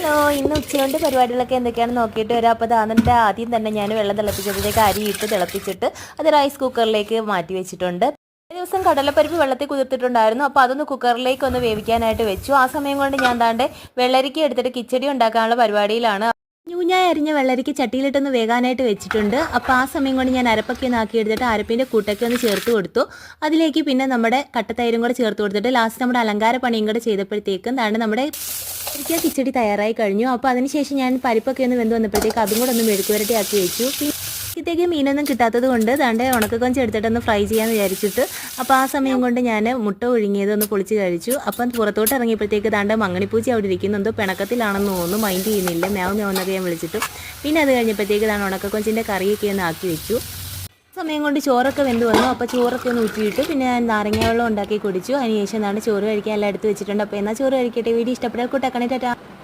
Hello ഇന്ന് ഉച്ചയോണ്ട് പരിപാടികളൊക്കെ എന്തൊക്കെയാണ് നോക്കിയിട്ട് വരാം. അപ്പോൾ അതാണെന്റെ ആദ്യം തന്നെ ഞാൻ വെള്ളം തിളപ്പിച്ചതിലേക്ക് അരി ഇട്ട് തിളപ്പിച്ചിട്ട് അത് റൈസ് കുക്കറിലേക്ക് മാറ്റി വെച്ചിട്ടുണ്ട്. ദിവസം കടലപ്പരിപ്പ് വെള്ളത്തിൽ കുതിർത്തിട്ടുണ്ടായിരുന്നു. അപ്പോൾ അതൊന്ന് കുക്കറിലേക്ക് ഒന്ന് വേവിക്കാനായിട്ട് വെച്ചു. ആ സമയം കൊണ്ട് ഞാൻ താണ്ടെ വെള്ളരിക്ക എടുത്തിട്ട് കിച്ചടി ഉണ്ടാക്കാനുള്ള പരിപാടിയിലാണ്. ഞൂഞ്ഞായി അരിഞ്ഞ വെള്ളരിക്ക ചട്ടിയിലിട്ടൊന്ന് വേകാനായിട്ട് വെച്ചിട്ടുണ്ട്. അപ്പോൾ ആ സമയം കൊണ്ട് ഞാൻ അരപ്പൊക്കെ ഒന്ന് ആക്കി എടുത്തിട്ട് അരപ്പിന്റെ കൂട്ടൊക്കെ ഒന്ന് ചേർത്ത് കൊടുത്തു. അതിലേക്ക് പിന്നെ നമ്മുടെ കട്ടത്തൈരും കൂടെ ചേർത്ത് കൊടുത്തിട്ട് ലാസ്റ്റ് നമ്മുടെ അലങ്കാര പണിയും കൂടെ ചെയ്തപ്പോഴത്തേക്കും താണ്ട് നമ്മുടെ എനിക്ക് ആ കിച്ചടി തയ്യാറായി കഴിഞ്ഞു. അപ്പോൾ അതിനുശേഷം ഞാൻ പരിപ്പൊക്കെ ഒന്ന് വെന്ത് വന്നപ്പോഴത്തേക്ക് അതും കൂടെ ഒന്ന് മെഴുക്കുവരട്ടി ആക്കി വെച്ചു. ഇത്തേക്ക് മീനൊന്നും കിട്ടാത്തത് കൊണ്ട് ദാണ്ട് ഉണക്കക്കൊഞ്ച് എടുത്തിട്ടൊന്ന് ഫ്രൈ ചെയ്യാമെന്ന് വിചാരിച്ചിട്ട് അപ്പോൾ ആ സമയം കൊണ്ട് ഞാൻ മുട്ട ഒഴുങ്ങിയത് ഒന്ന് പൊളിച്ച് കഴിച്ചു. അപ്പം പുറത്തോട്ട് ഇറങ്ങിയപ്പോഴത്തേക്ക് ദാണ്ട് മങ്ങണിപ്പൂച്ചി അവിടെ ഇരിക്കുന്നുണ്ട് പിണക്കത്തിലാണെന്ന് തോന്നുന്നു. മൈൻഡ് ചെയ്യുന്നില്ല. മേവ് മേവെന്നൊക്കെ ഞാൻ വിളിച്ചിട്ടു. പിന്നെ അത് കഴിഞ്ഞപ്പോഴത്തേക്ക് ദാണ്ട് ഉണക്കക്കൊഞ്ചിന്റെ കറിയൊക്കെ ഒന്ന് ആക്കി വെച്ചു. സമയം കൊണ്ട് ചോറൊക്കെ വെന്ത് വന്നു. അപ്പോൾ ചോറൊക്കെ ഒന്ന് ഊറ്റിയിട്ട് പിന്നെ ഞാൻ നാരങ്ങ വെള്ളം ഉണ്ടാക്കി കുടിച്ചു. അതിനുശേഷം എന്താണ് ചോറ് കഴിക്കാൻ എല്ലാം എടുത്ത് വെച്ചിട്ടുണ്ട്. അപ്പോൾ എന്നാൽ ചോറ് കഴിക്കട്ടെ? വീഡിയോ ഇഷ്ടപ്പെട്ടാൽ കൂട്ടാക്കണേ. ടാറ്റാ.